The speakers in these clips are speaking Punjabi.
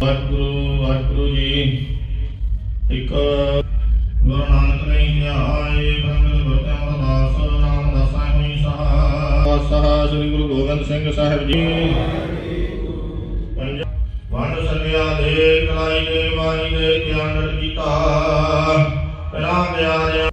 ਵਾਹਿਗੁਰੂ ਵਾਹਿਗੁਰੂ ਜੀ। ਇੱਕ ਗੁਰੂ ਨਾਨਕ ਨੇ ਆਏ ਬੰਦ ਗੁਰਤਿਆਂ ਅਰਦਾਸ ਨਾਮ ਦਸਾਂ ਹੋਈ ਸਹਾ ਸਹਾ ਸ੍ਰੀ ਗੁਰੂ ਗੋਬਿੰਦ ਸਿੰਘ ਸਾਹਿਬ ਜੀ। ਵੰਡ ਸੰਗਿਆ ਦੇ, ਕਲਾਈ ਦੇ ਵਾਈ ਦੇ ਗਿਆਨ ਕੀਤਾ ਪਿਆ ਪਿਆਰਿਆ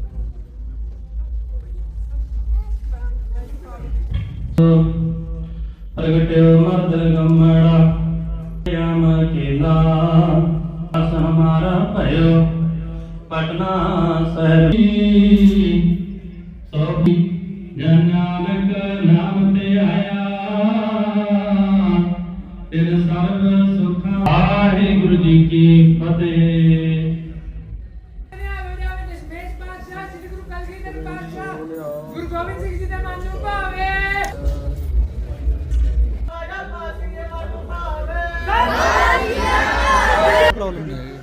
గొడవలు ఉన్నాయి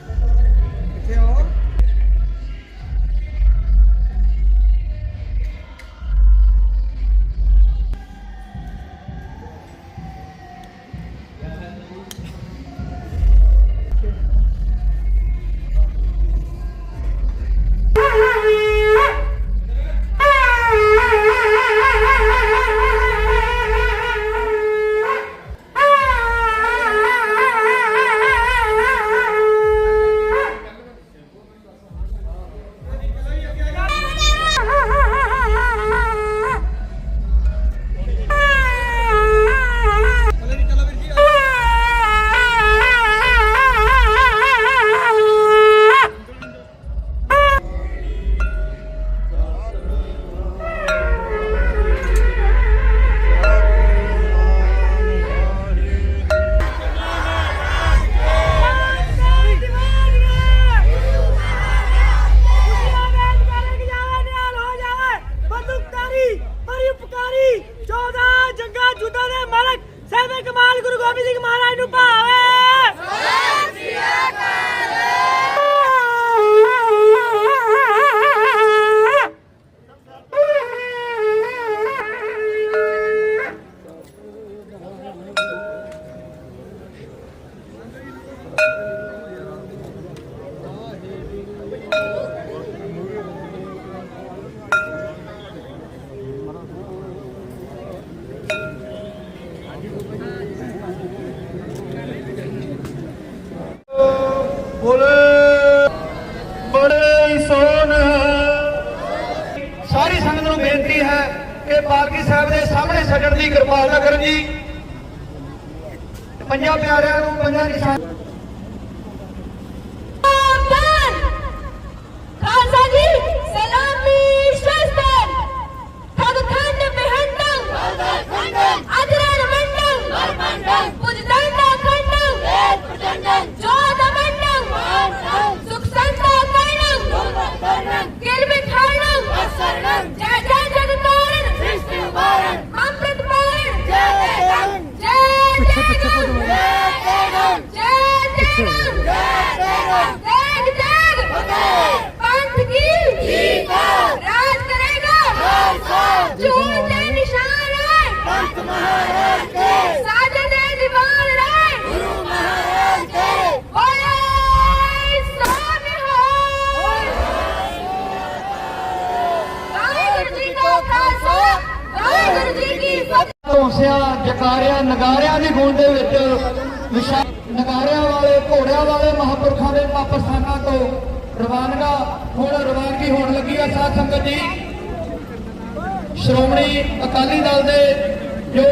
ਸਹਿਬੇ ਕਮਾਲ ਗੁਰੂ ਗੋਬਿੰਦ ਸਿੰਘ ਮਹਾਰਾਜ ਨੂੰ ਭਾਵੇ। ਬੜੇ ਸਜਣ ਦੀ ਜੀ। ਪੰਜਾਂ ਪਿਆਰਿਆਂ ਨੂੰ ਪੰਜਾਂ ਨਿਸ਼ਾਨ ਨਗਾਰਿਆਂ ਦੀ ਗੂੰਜ ਦੇ ਵਿੱਚ ਵਿਸ਼ਾ ਨਗਾਰਿਆਂ ਵਾਲੇ, ਘੋੜਿਆਂ ਵਾਲੇ ਮਹਾਂਪੁਰਖਾਂ ਦੇ ਪਾਪਸਥਾਨਾਂ ਤੋਂ ਰਵਾਨਗਾ ਹੁਣ ਰਵਾਨਗੀ ਹੋਣ ਲੱਗੀ ਆ ਸਾਧ ਸੰਗਤ ਜੀ। ਸ਼੍ਰੋਮਣੀ ਅਕਾਲੀ ਦਲ ਦੇ ਜੋ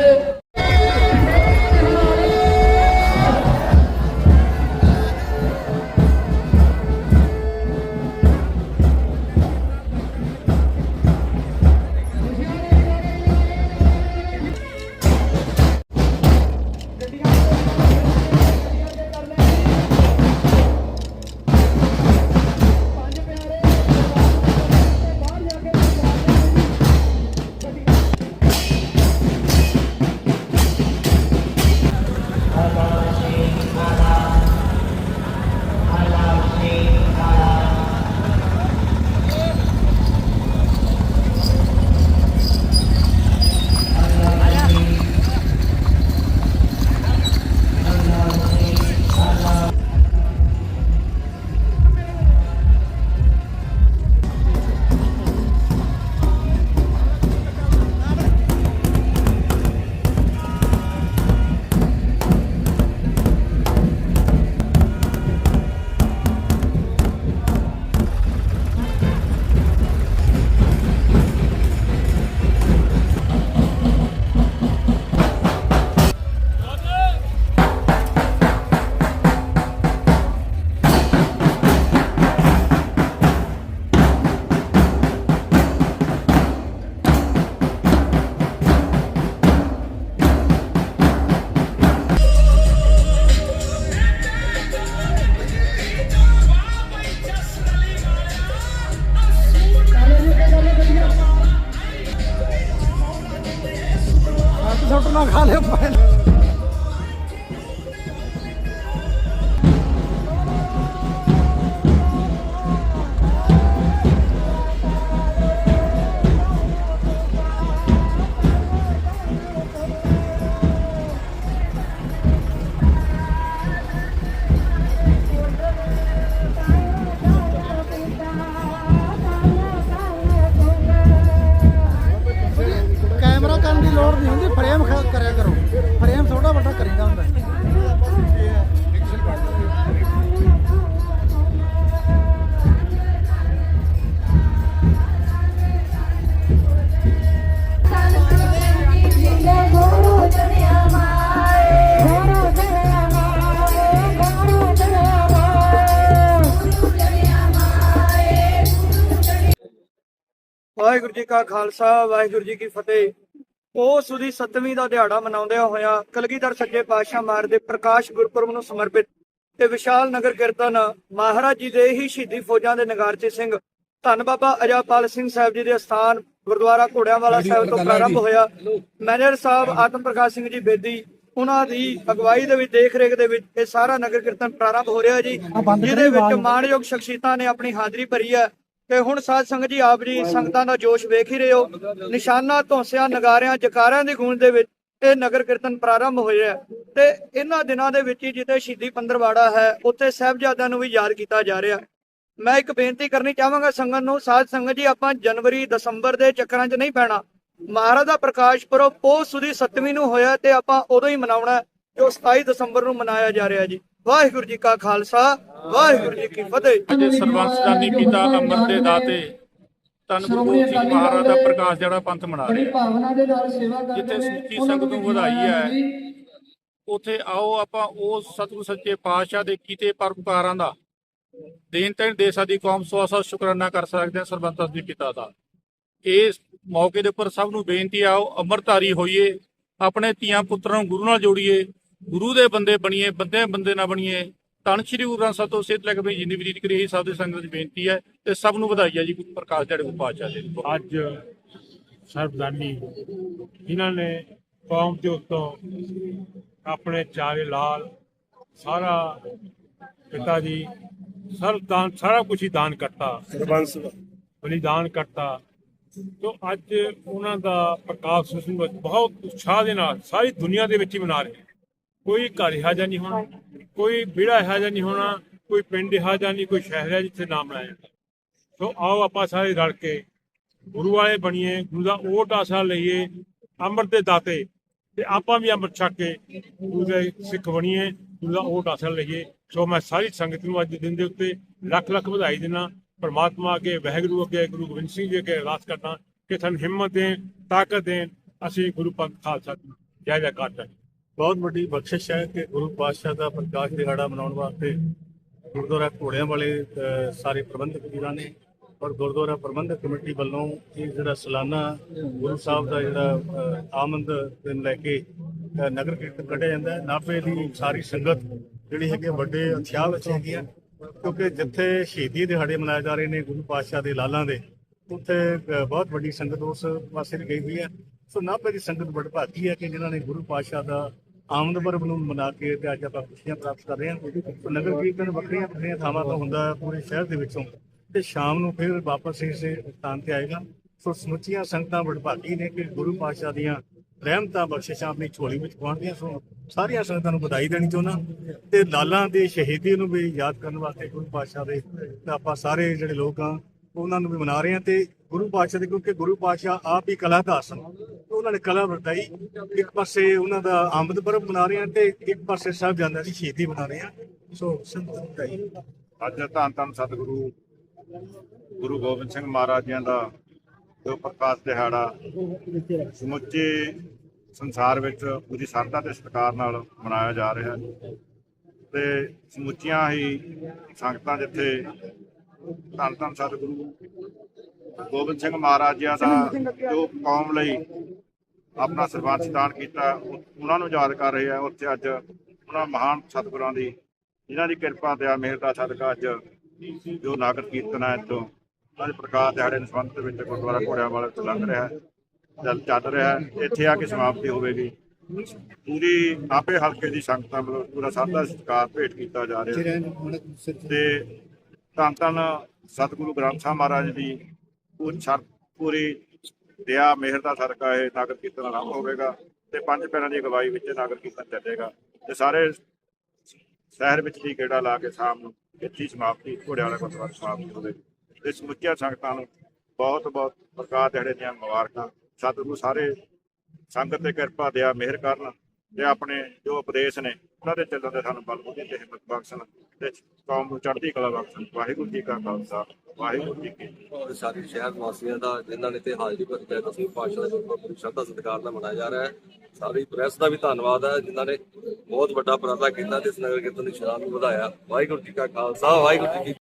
ਨਹੀਂ ਹੁੰਦੀ, ਫਰੇਮ ਕਰਿਆ ਕਰੋ। ਫਰੇਮ ਥੋੜਾ ਵੱਡਾ ਕਰੀਦਾ ਹੁੰਦਾ। ਵਾਹਿਗੁਰੂ ਜੀ ਕਾ ਖਾਲਸਾ, ਵਾਹਿਗੁਰੂ ਜੀ ਕੀ ਫਤਿਹ। ਉਹ ਸੁਦੀ ਸਤਵੀਂ ਦਾ ਦਿਹਾੜਾ ਮਨਾਉਂਦਿਆਂ ਹੋਇਆ ਕਲਗੀਧਰ ਸੱਚੇ ਪਾਤਸ਼ਾਹ ਮਾਰ ਦੇ ਪ੍ਰਕਾਸ਼ ਗੁਰਪੁਰਬ ਨੂੰ ਸਮਰਪਿਤ ਤੇ ਵਿਸ਼ਾਲ ਨਗਰ ਕੀਰਤਨ ਮਹਾਰਾਜ ਜੀ ਦੇ ਹੀ ਸ਼ਹੀਦੀ ਫੌਜਾਂ ਦੇ ਨਗਾਰਚੀ ਸਿੰਘ ਧੰਨ ਬਾਬਾ ਅਜਾਪਾਲ ਸਿੰਘ ਸਾਹਿਬ ਜੀ ਦੇ ਸਥਾਨ ਗੁਰਦੁਆਰਾ ਘੋੜਿਆਂਵਾਲਾ ਸਾਹਿਬ ਤੋਂ ਪ੍ਰਾਰੰਭ ਹੋਇਆ। ਮੈਨੇਜਰ ਸਾਹਿਬ ਆਤਮ ਪ੍ਰਕਾਸ਼ ਸਿੰਘ ਜੀ ਬੇਦੀ ਉਹਨਾਂ ਦੀ ਅਗਵਾਈ ਦੇ ਵਿੱਚ ਦੇਖ ਰੇਖ ਦੇ ਵਿੱਚ ਇਹ ਸਾਰਾ ਨਗਰ ਕੀਰਤਨ ਪ੍ਰਾਰੰਭ ਹੋ ਰਿਹਾ ਜੀ। ਜਿਹਦੇ ਵਿੱਚ ਮਾਣਯੋਗ ਸ਼ਖਸੀਅਤਾਂ ਨੇ ਆਪਣੀ ਹਾਜ਼ਰੀ ਭਰੀ ਹੈ। ਤੇ ਹੁਣ ਸਾਧ ਸੰਗਤ ਜੀ ਆਪ ਜੀ ਸੰਗਤਾਂ ਦਾ ਜੋਸ਼ ਵੇਖ ਹੀ ਰਹੇ ਹੋ। ਨਿਸ਼ਾਨਾ ਧੌਂਸਿਆਂ ਨਗਾਰਿਆਂ ਜਕਾਰਿਆਂ ਦੀ ਗੂੰਜ ਦੇ ਵਿੱਚ ਇਹ ਨਗਰ ਕੀਰਤਨ ਪ੍ਰਾਰੰਭ ਹੋਇਆ ਹੈ। ਤੇ ਇਹਨਾਂ ਦਿਨਾਂ ਦੇ ਵਿੱਚ ਹੀ ਜਿੱਥੇ ਸ਼ਹੀਦੀ ਪੰਦਰਵਾੜਾ ਹੈ ਉੱਥੇ ਸਾਹਿਬਜ਼ਾਦਿਆਂ ਨੂੰ ਵੀ ਯਾਦ ਕੀਤਾ ਜਾ ਰਿਹਾ ਮੈਂ ਇੱਕ ਬੇਨਤੀ ਕਰਨੀ ਚਾਹਾਂਗਾ ਸੰਗਤ ਨੂੰ ਸਾਧ ਸੰਗਤ ਜੀ ਆਪਾਂ ਜਨਵਰੀ ਦਸੰਬਰ ਦੇ ਚੱਕਰਾਂ 'ਚ ਨਹੀਂ ਪੈਣਾ। ਮਹਾਰਾਜ ਦਾ ਪ੍ਰਕਾਸ਼ ਪੁਰਬ ਪੋਹ ਸੁਦੀ 7ਵੀਂ ਨੂੰ ਹੋਇਆ ਤੇ ਆਪਾਂ ਉਦੋਂ ਹੀ ਮਨਾਉਣਾ ਜੋ 27 ਦਸੰਬਰ ਨੂੰ ਮਨਾਇਆ ਜਾ ਰਿਹਾ ਜੀ। ਵਾਹਿਗੁਰੂ ਜੀ ਕਾ ਖਾਲਸਾ ਵਾਹਿਗੁਰੂ ਜੀ ਕੀ ਫਤਿਹ। ਅੱਜ ਸਰਬੰਸਦਾਨੀ ਪਿਤਾ ਅਮਰ ਦੇ ਦਾਤੇ ਧੰਨ ਗੁਰੂ ਸਿੰਘ ਮਹਾਰਾਜ ਦਾ ਪ੍ਰਕਾਸ਼ ਜਿਹੜਾ ਪੰਥ ਮਨਾ ਰਿਹਾ। ਭਾਵਨਾ ਦੇ ਨਾਲ ਸੇਵਾ ਕਰਦੇ ਜਿੱਥੇ ਉਹਨਾਂ ਸੰਗਤ ਨੂੰ ਵਧਾਈ ਹੈ। ਜੀ। ਉਥੇ ਆਓ ਆਪਾਂ ਉਸ ਸਤਿਗੁਰ ਸੱਚੇ ਪਾਤਸ਼ਾਹ ਦੇ ਕੀਤੇ ਪਰਉਪਕਾਰਾਂ ਦਾ। ਦੇਣ ਤੇ ਦੇਸਾਂ ਦੀ ਕੌਮ ਸੋ ਅਸਾ ਸ਼ੁਕਰਾਨਾ ਕਰ ਸਕਦੇ ਹਾਂ ਸਰਬੰਸ ਦੀ ਪਿਤਾ ਦਾ। ਇਸ ਮੌਕੇ ਦੇ ਉੱਪਰ ਸਭ ਨੂੰ ਬੇਨਤੀ ਆਓ ਅੰਮ੍ਰਿਤਧਾਰੀ ਹੋਈਏ ਆਪਣੇ ਧੀਆਂ ਪੁੱਤਰਾਂ ਨੂੰ ਗੁਰੂ ਨਾਲ ਜੋੜੀਏ। ਗੁਰੂ ਦੇ ਬੰਦੇ ਬਣੀਏ ਬੰਦੇ ਬੰਦੇ ਨਾ ਬਣੀਏ ਧੰਨ ਸ਼੍ਰੀ ਗੁਰੂ ਗ੍ਰੰਥ ਸਾਹਿਬ ਤੋਂ ਸਿੱਧ ਲੈ ਕੇ ਆਪਣੀ ਜ਼ਿੰਦਗੀ ਬਤੀਤ ਕਰੀਏ ਇਹ ਸਭ ਦੇ ਸੰਗਤ ਦੀ ਬੇਨਤੀ ਹੈ ਤੇ ਸਭ ਨੂੰ ਵਧਾਈ ਹੈ ਜੀ ਗੁਰੂ ਪ੍ਰਕਾਸ਼ ਦਿਹਾੜੇ ਗੁਰੂ ਪਾਤਸ਼ਾਹ ਦੇ ਅੱਜ ਸਰਬਦਾਨੀ ਜਿਨ੍ਹਾਂ ਨੇ ਕੌਮ ਦੇ ਉੱਤੋਂ ਆਪਣੇ ਚਾਰੇ ਲਾਲ ਸਾਰਾ ਪਿਤਾ ਜੀ ਸਰਦਾਨ ਸਾਰਾ ਕੁਝ ਹੀ ਦਾਨ ਕਰਤਾ। ਸਰਬੰਸ ਬਲੀਦਾਨ ਕਰਤਾ। ਤੋਂ ਅੱਜ ਉਹਨਾਂ ਦਾ ਪ੍ਰਕਾਸ਼ ਉਸ ਨੂੰ ਬਹੁਤ ਉਤਸ਼ਾਹ ਦੇ ਨਾਲ ਸਾਰੀ ਦੁਨੀਆ ਦੇ ਵਿੱਚ ਹੀ ਮਨਾ ਰਹੇ। ਕੋਈ ਘਰ ਇਹੋ ਜਿਹਾ ਨਹੀਂ ਹੋਣਾ, ਕੋਈ ਵਿਹੜਾ ਇਹੋ ਜਿਹਾ ਨਹੀਂ ਹੋਣਾ, ਕੋਈ ਪਿੰਡ ਇਹੋ ਜਿਹਾ ਨਹੀਂ, ਕੋਈ ਸ਼ਹਿਰ ਹੈ ਜਿੱਥੇ ਨਾਮ ਬਣਾਇਆ ਜਾਂਦਾ ਸੋ ਆਓ ਆਪਾਂ ਸਾਰੇ ਰਲ ਕੇ ਗੁਰੂ ਵਾਲੇ ਬਣੀਏ, ਗੁਰੂ ਦਾ ਓਟ ਆਸਰਾ ਲਈਏ, ਅੰਮ੍ਰਿਤ ਦੇ ਦਾਤੇ ਤੇ ਆਪਾਂ ਵੀ ਅੰਮ੍ਰਿਤ ਛਕ ਕੇ ਗੁਰੂ ਦੇ ਸਿੱਖ ਬਣੀਏ, ਗੁਰੂ ਦਾ ਓਟ ਆਸਰਾ ਲਈਏ। ਸੋ ਮੈਂ ਸਾਰੀ ਸੰਗਤ ਨੂੰ ਅੱਜ ਦੇ ਦਿਨ ਦੇ ਉੱਤੇ ਲੱਖ ਲੱਖ ਵਧਾਈ ਦਿੰਦਾ, ਪਰਮਾਤਮਾ ਅੱਗੇ, ਵਹਿਗੁਰੂ ਅੱਗੇ, ਗੁਰੂ ਗੋਬਿੰਦ ਸਿੰਘ ਜੀ ਅੱਗੇ ਅਰਦਾਸ ਕਰਦਾ ਕਿ ਸਾਨੂੰ ਹਿੰਮਤ ਦੇਣ, ਤਾਕਤ ਦੇਣ, ਅਸੀਂ ਗੁਰੂ ਪੰਥ ਖਾਲਸਾ ਦੀ ਜੈ ਜੈਕਾਰ ਕਰੀਏ ਬਹੁਤ ਵੱਡੀ ਬਖਸ਼ਿਸ਼ ਹੈ ਕਿ ਗੁਰੂ ਪਾਤਸ਼ਾਹ ਦਾ ਪ੍ਰਕਾਸ਼ ਦਿਹਾੜਾ ਮਨਾਉਣ ਵਾਸਤੇ ਗੁਰਦੁਆਰਾ ਘੋੜਿਆਂ ਵਾਲੇ ਸਾਰੇ ਪ੍ਰਬੰਧਕ ਵੀਰਾਂ ਨੇ ਔਰ ਗੁਰਦੁਆਰਾ ਪ੍ਰਬੰਧਕ ਕਮੇਟੀ ਵੱਲੋਂ ਇਹ ਜਿਹੜਾ ਸਾਲਾਨਾ ਗੁਰੂ ਸਾਹਿਬ ਦਾ ਜਿਹੜਾ ਅ, ਦਿਨ ਲੈ ਕੇ ਨਗਰ ਕੀਰਤਨ ਕੱਢਿਆ ਜਾਂਦਾ ਹੈ। ਨਾਭੇ ਦੀ ਸਾਰੀ ਸੰਗਤ ਜਿਹੜੀ ਹੈਗੀ ਹੈ ਵੱਡੇ ਉਤਸ਼ਾਹ ਵਿੱਚ ਹੈਗੀ ਹੈ ਕਿਉਂਕਿ ਜਿੱਥੇ ਸ਼ਹੀਦੀ ਦਿਹਾੜੇ ਮਨਾਏ ਜਾ ਰਹੇ ਨੇ ਗੁਰੂ ਪਾਤਸ਼ਾਹ ਦੇ ਲਾਲਾਂ ਦੇ ਉੱਥੇ ਬਹੁਤ ਵੱਡੀ ਸੰਗਤ ਉਸ ਪਾਸੇ ਵੀ ਗਈ ਹੋਈ ਹੈ। ਸੋ ਨਾਭੇ ਦੀ ਸੰਗਤ ਬੜੀ ਭਾਗੀ ਹੈ ਕਿ ਜਿਨ੍ਹਾਂ ਨੇ ਗੁਰੂ ਪਾਤਸ਼ਾਹ ਦਾ ਆਮਦ ਪਰਬ ਨੂੰ ਮਨਾ ਕੇ ਤੇ ਅੱਜ ਆਪਾਂ ਖੁਸ਼ੀਆਂ ਪ੍ਰਾਪਤ ਕਰ ਰਹੇ ਹਾਂ। ਨਗਰ ਕੀਰਤਨ ਵੱਖਰੀਆਂ ਵੱਖਰੀਆਂ ਥਾਵਾਂ ਤੋਂ ਹੁੰਦਾ ਹੈ, ਪੂਰੇ ਸ਼ਹਿਰ ਦੇ ਵਿੱਚੋਂ। ਤੇ ਸ਼ਾਮ ਨੂੰ ਫਿਰ ਵਾਪਸ ਇਸੇ ਸਥਾਨ ਤੇ ਆਏਗਾ। ਸੋ ਸਮੁੱਚੀਆਂ ਸੰਗਤਾਂ ਵਡਭਾਗੀ ਨੇ ਕਿ ਗੁਰੂ ਪਾਤਸ਼ਾਹ ਦੀਆਂ ਰਹਿਮਤਾਂ ਬਖਸ਼ਿਸ਼ਾਂ ਆਪਣੀ ਝੋਲੀ ਵਿੱਚ ਪਾਉਣਗੀਆਂ ਸੋ ਸਾਰੀਆਂ ਸੰਗਤਾਂ ਨੂੰ ਵਧਾਈ ਦੇਣੀ ਚਾਹੁੰਦਾ। ਤੇ ਲਾਲਾਂ ਦੀ ਸ਼ਹੀਦੀ ਨੂੰ ਵੀ ਯਾਦ ਕਰਨ ਵਾਸਤੇ ਗੁਰੂ ਪਾਤਸ਼ਾਹ ਦੇ ਆਪਾਂ ਸਾਰੇ ਜਿਹੜੇ ਲੋਕ ਆ, ਉਹਨਾਂ ਨੂੰ ਵੀ ਮਨਾ ਰਹੇ ਹਾਂ। ਤੇ ਗੁਰੂ ਪਾਤਸ਼ਾਹ ਦੇ ਕਿਉਂਕਿ ਗੁਰੂ ਪਾਤਸ਼ਾਹ ਆਪ ਹੀ ਕਲਾਕਾਰ ਸਨ। ਉਹਨਾਂ ਨੇ ਕਲਾ ਵਰਤਾਈ। ਇੱਕ ਪਾਸੇ ਉਹਨਾਂ ਦਾ ਆਮਦ ਪਰਬ ਮਨਾ ਰਹੇ ਹਾਂ ਤੇ ਇੱਕ ਪਾਸੇ ਸਾਹਿਬ ਜਾਂਦਾ ਦੀ ਸ਼ਹੀਦੀ ਮਨਾ ਰਹੇ ਹਾਂ ਸੋ ਸੰਤ ਅੱਜ ਧੰਨ ਧੰਨ ਸਤਿਗੁਰੂ, ਗੁਰੂ ਗੋਬਿੰਦ ਸਿੰਘ ਮਹਾਰਾਜ ਜੀ ਦਾ ਜੋ ਪ੍ਰਕਾਸ਼ ਦਿਹਾੜਾ ਸਮੁੱਚੇ ਸੰਸਾਰ ਵਿੱਚ ਪੂਰੀ ਸਰਦਾ ਤੇ ਸਤਿਕਾਰ ਨਾਲ ਮਨਾਇਆ ਜਾ ਰਿਹਾ ਹੈ। ਤੇ ਸਮੁੱਚੀਆਂ ਹੀ ਸੰਗਤਾਂ ਜਿੱਥੇ ਧੰਨ ਧੰਨ ਸਤਿਗੁਰੂ, ਗੋਬਿੰਦ ਸਿੰਘ ਮਹਾਰਾਜ ਜੀ ਦਾ ਜੋ ਕੌਮ ਲਈ ਆਪਣਾ ਸਰਬੰਸ ਦਾਨ ਕੀਤਾ ਉਹ- ਉਹਨਾਂ ਨੂੰ ਯਾਦ ਕਰ ਰਹੇ ਆ ਉੱਥੇ ਅੱਜ ਉਹਨਾਂ ਮਹਾਨ ਸਤਿਗੁਰਾਂ ਦੀ ਜਿਨ੍ਹਾਂ ਦੀ ਕਿਰਪਾ ਤੇ ਆ ਮਿਹਰ ਦਾ ਸਦਕਾ ਅੱਜ ਜੋ ਨਾਗਰ ਕੀਰਤਨ ਹੈ ਤੋਂ ਅੱਜ ਪ੍ਰਕਾਸ਼ ਦਿਹਾੜੇ ਦੇ ਸੰਬੰਧ ਵਿੱਚ ਗੁਰਦੁਆਰਾ ਘੋੜਿਆਂ ਵਾਲੇ ਤੋਂ ਲੰਘ ਰਿਹਾ ਹੈ ਚੱਲ ਚੱਲ ਰਿਹਾ ਹੈ ਇੱਥੇ ਆ ਕੇ ਸਮਾਪਤੀ ਹੋਵੇਗੀ। ਪੂਰੀ ਆਪੇ ਹਲਕੇ ਦੀ ਸੰਗਤਾਂ ਵੱਲੋਂ ਪੂਰਾ ਸਾਦਾ ਸਤਿਕਾਰ ਭੇਟ ਕੀਤਾ ਜਾ ਰਿਹਾ ਹੈ। ਤੇ ਧੰਨ ਧੰਨ ਸਤਿਗੁਰੂ ਗ੍ਰੰਥ ਸਾਹਿਬ ਮਹਾਰਾਜ ਦੀ ਸਰ ਪੂਰੀ ਦਇਆ ਮਿਹਰ ਦਾ ਸਦਕਾ ਇਹ ਨਗਰ ਕੀਰਤਨ ਆਰੰਭ ਹੋਵੇਗਾ ਤੇ ਪੰਜ ਪੈਰਾਂ ਦੀ ਅਗਵਾਈ ਵਿੱਚ ਨਗਰ ਕੀਰਤਨ ਚੱਲੇਗਾ ਤੇ ਸਾਰੇ ਸ਼ਹਿਰ ਵਿੱਚ ਹੀ ਗੇੜਾ ਲਾ ਕੇ ਸ਼ਾਮ ਨੂੰ ਇੱਥੇ ਸਮਾਪਤੀ ਘੋੜੇ ਵਾਲਾ ਗੁਰਦੁਆਰਾ ਸਮਾਪਤੀ ਹੋਵੇਗੀ ਤੇ ਸਮੁੱਚੀਆਂ ਸੰਗਤਾਂ ਨੂੰ ਬਹੁਤ ਬਹੁਤ ਪ੍ਰਕਾਸ਼ ਦਿਹਾੜੇ ਦੀਆਂ ਮੁਬਾਰਕਾਂ। ਸਤਿਗੁਰੂ ਸਾਰੇ ਸੰਗਤ ਤੇ ਕਿਰਪਾ ਦਿਆ, ਮਿਹਰ ਕਰਨ ਤੇ ਆਪਣੇ ਜੋ ਉਪਦੇਸ਼ ਨੇ ਉਹਨਾਂ ਦੇ ਚੱਲਣ ਦੇ ਸਾਨੂੰ ਬਲ ਬੁੱਧੀ ਤੇ ਹਿੰਮਤ ਬਖਸ਼ਣ ਤੇ ਕੌਮ ਨੂੰ ਚੜ੍ਹਦੀ ਕਲਾ ਬਖਸ਼ਣ। ਵਾਹਿਗੁਰੂ ਜੀ ਕਾ ਖਾਲਸਾ, ਵਾਹਿਗੁਰੂ ਜੀ ਕੀ ਔਰ ਸਾਰੇ ਸ਼ਹਿਰ ਵਾਸੀਆਂ ਦਾ, ਜਿਨ੍ਹਾਂ ਨੇ ਤੇ ਹਾਜ਼ਰੀ ਭਰੀ ਹੈ ਦਸਵੀਂ ਪਾਤਸ਼ਾਹ ਦਾ ਸ਼ਰਧਾ ਸਤਿਕਾਰ ਨਾਲ ਮਨਾਇਆ ਜਾ ਰਿਹਾ ਹੈ। ਸਾਰੀ ਪ੍ਰੈਸ ਦਾ ਵੀ ਧੰਨਵਾਦ ਹੈ, ਜਿਨ੍ਹਾਂ ਨੇ ਬਹੁਤ ਵੱਡਾ ਉਪਰਾਲਾ ਕੀਤਾ ਤੇ ਇਸ ਨਗਰ ਕੀਰਤਨ ਦੀ ਸ਼ਾਨ ਨੂੰ ਵਧਾਇਆ। ਵਾਹਿਗੁਰੂ ਜੀ ਕਾ ਖਾਲਸਾ, ਵਾਹਿਗੁਰੂ ਜੀ ਕੀ